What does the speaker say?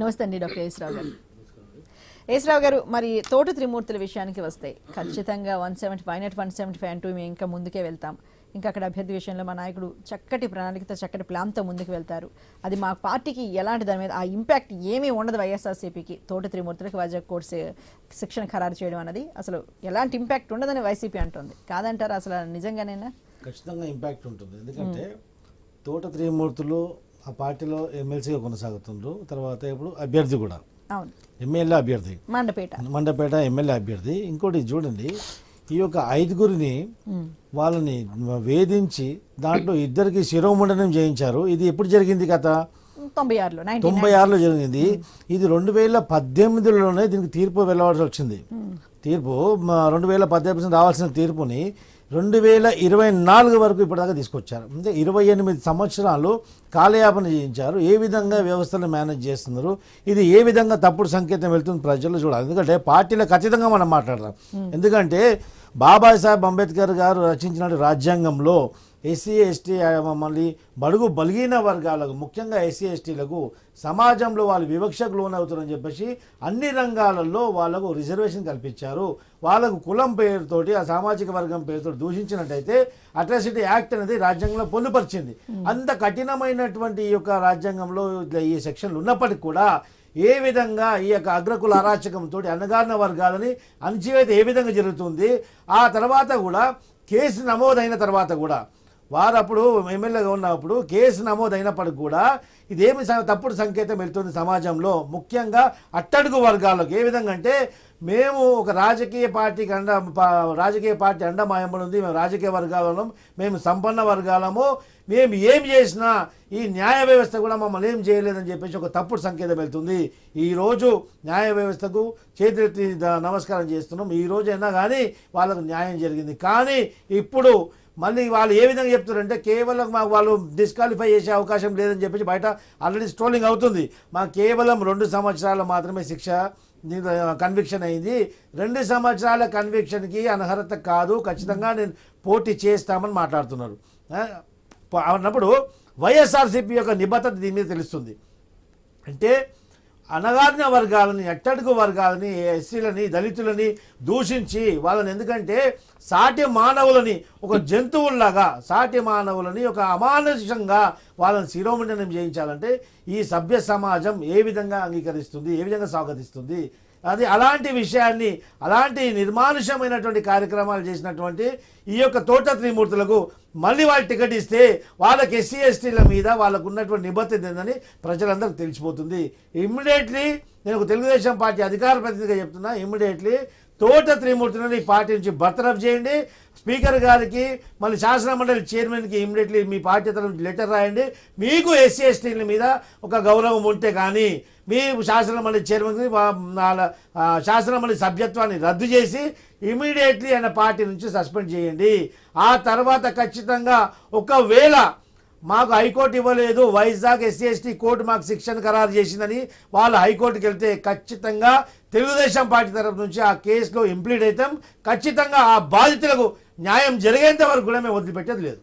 నమస్తే అండి డాక్టర్ ఏసరావు గారు. ఏసరావు గారు మరి తోట త్రిమూర్తుల విషయానికి వస్తే ఖచ్చితంగా one seventy five net one seventy five అంటూ మేము ఇంకా ముందుకే వెళ్తాం. ఇంకా అక్కడ అభ్యర్థి విషయంలో మా నాయకుడు చక్కటి ప్రణాళికతో చక్కటి ప్లాన్తో ముందుకు వెళ్తారు. అది మా పార్టీకి ఎలాంటి దాని మీద ఆ ఇంపాక్ట్ ఏమీ ఉండదు వైఎస్ఆర్సీపీకి. తోట త్రిమూర్తులకు వైజాగ్ కోర్టు శిక్షణ ఖరారు చేయడం అనేది అసలు ఎలాంటి ఇంపాక్ట్ ఉండదని వైసీపీ అంటుంది. కాదంటారా అసలు నిజంగానేనా? ఖచ్చితంగా ఇంపాక్ట్ ఉంటుంది. ఎందుకంటే తోట త్రిమూర్తులు ఆ పార్టీలో ఎమ్మెల్సీగా కొనసాగుతుండ్రు. తర్వాత ఇప్పుడు అభ్యర్థి కూడా. ఎమ్మెల్యే అభ్యర్థి. మండపేట. మండపేట ఎమ్మెల్యే అభ్యర్థి. ఇంకోటి చూడండి ఈ యొక్క ఐదుగురిని వాళ్ళని వేధించి దాంట్లో ఇద్దరికి శిరోముండనం చేయించారు. ఇది ఎప్పుడు జరిగింది కథ? తొంభై ఆరులో తొంభై ఆరులో జరిగింది. ఇది రెండు వేల పద్దెనిమిదిలోనే దీనికి తీర్పు వెళ్ళవలసి వచ్చింది. తీర్పు రెండు వేల పద్దెనిమిది రావాల్సిన తీర్పుని రెండు వేల ఇరవై నాలుగు వరకు ఇప్పటిదాకా తీసుకొచ్చారు. అంటే ఇరవై ఎనిమిది సంవత్సరాలు కాలయాపన చేయించారు. ఏ విధంగా వ్యవస్థను మేనేజ్ చేస్తున్నారు? ఇది ఏ విధంగా తప్పుడు సంకేతం వెళ్తుంది ప్రజలు చూడాలి. ఎందుకంటే పార్టీలకు ఖచ్చితంగా మనం మాట్లాడదాం. ఎందుకంటే బాబాసాహెబ్ అంబేద్కర్ గారు రచించిన రాజ్యాంగంలో ఎస్సీ ఎస్టీ మళ్ళీ బడుగు బలిగిన వర్గాలకు ముఖ్యంగా ఎస్సీ ఎస్టీలకు సమాజంలో వాళ్ళు వివక్షకు లోనవుతారని చెప్పేసి అన్ని రంగాలలో వాళ్ళకు రిజర్వేషన్ కల్పించారు. వాళ్ళకు కులం పేరుతోటి ఆ సామాజిక వర్గం పేరుతో దూషించినట్టయితే అట్రాసిటీ యాక్ట్ అనేది రాజ్యాంగంలో పొందుపరిచింది. అంత కఠినమైనటువంటి ఈ యొక్క రాజ్యాంగంలో ఈ సెక్షన్లు ఉన్నప్పటికీ కూడా ఏ విధంగా ఈ యొక్క అగ్రకుల అరాచకంతో అన్నగారిన వర్గాలని అణచివేత ఏ విధంగా జరుగుతుంది? ఆ తర్వాత కూడా కేసు నమోదైన తర్వాత కూడా వారు అప్పుడు ఎమ్మెల్యేగా ఉన్నప్పుడు కేసు నమోదైనప్పటికి కూడా ఇదేమి తప్పుడు సంకేతం వెళ్తుంది సమాజంలో? ముఖ్యంగా అట్టడుగు వర్గాలకు. ఏ విధంగా అంటే మేము ఒక రాజకీయ పార్టీకి అండ పా- రాజకీయ పార్టీ అండమాయములు ఉంది మేము రాజకీయ వర్గాలను మేము సంపన్న వర్గాలము మేము ఏం చేసినా ఈ న్యాయ వ్యవస్థ కూడా మమ్మల్ని ఏం చేయలేదని చెప్పేసి ఒక తప్పుడు సంకేతం వెళ్తుంది. ఈరోజు న్యాయ వ్యవస్థకు చేతులెత్తి ద- నమస్కారం చేస్తున్నాం. ఈ రోజైనా కానీ వాళ్ళకు న్యాయం జరిగింది. కానీ ఇప్పుడు మళ్ళీ వాళ్ళు ఏ విధంగా చెప్తారంటే కేవలం మాకు వాళ్ళు డిస్క్వాలిఫై చేసే అవకాశం లేదని చెప్పేసి బయట ఆల్రెడీ స్ట్రోలింగ్ అవుతుంది. మాకు కేవలం రెండు సంవత్సరాలు మాత్రమే శిక్ష కన్విక్షన్ అయింది. రెండు సంవత్సరాల కన్విక్షన్కి అనర్హత కాదు. ఖచ్చితంగా నేను పోటీ చేస్తామని మాట్లాడుతున్నారు. అన్నప్పుడు వైఎస్ఆర్సీపీ యొక్క నిబద్ధత దీని మీద తెలుస్తుంది. అంటే అనగారిన వర్గాలని ఎట్టడుగు వర్గాలని ఎస్సీలని దళితులని దూషించి వాళ్ళని ఎందుకంటే సాటి మానవులని ఒక జంతువుల్లాగా సాటి మానవులని ఒక అమానుషంగా వాళ్ళని శిరోమండనం చేయించాలంటే ఈ సభ్య సమాజం ఏ విధంగా అంగీకరిస్తుంది ఏ విధంగా స్వాగతిస్తుంది? అది అలాంటి విషయాన్ని అలాంటి నిర్మానుషమైనటువంటి కార్యక్రమాలు చేసినటువంటి ఈ యొక్క తోట త్రిమూర్తులకు మళ్ళీ వాళ్ళు టికెట్ ఇస్తే వాళ్ళకి ఎస్సీ ఎస్టీల మీద వాళ్ళకు ఉన్నటువంటి నిబద్ధత ఏందని ప్రజలందరికీ తెలిసిపోతుంది. ఇమ్మీడియట్లీ నేను ఒక తెలుగుదేశం పార్టీ అధికార ప్రతినిధిగా చెప్తున్నా ఇమ్మీడియట్లీ తోట త్రిమూర్తులని ఈ పార్టీ నుంచి బర్తరఫ్ చేయండి. స్పీకర్ గారికి మళ్ళీ శాసనమండలి చైర్మన్కి ఇమ్మీడియట్లీ మీ పార్టీ తరఫు లెటర్ రాయండి. మీకు ఎస్సీ ఎస్టీల మీద ఒక గౌరవం ఉంటే కానీ మీ శాసనమండలి చైర్మన్కి వాళ్ళ, ఆ, సభ్యత్వాన్ని రద్దు చేసి ఇమీడియట్లీ ఆయన పార్టీ నుంచి సస్పెండ్ చేయండి. ఆ తర్వాత ఖచ్చితంగా ఒకవేళ మాకు హైకోర్టు ఇవ్వలేదు వైజాగ్ ఎస్సీ ఎస్టీ కోర్టు మాకు శిక్షణ ఖరారు చేసిందని వాళ్ళు హైకోర్టుకి వెళ్తే ఖచ్చితంగా తెలుగుదేశం పార్టీ తరఫు నుంచి ఆ కేసులో ఇంప్లీట్ అవుతాం. ఖచ్చితంగా ఆ బాధితులకు న్యాయం జరిగేంత వరకు కూడా మేము వదిలిపెట్టేది లేదు.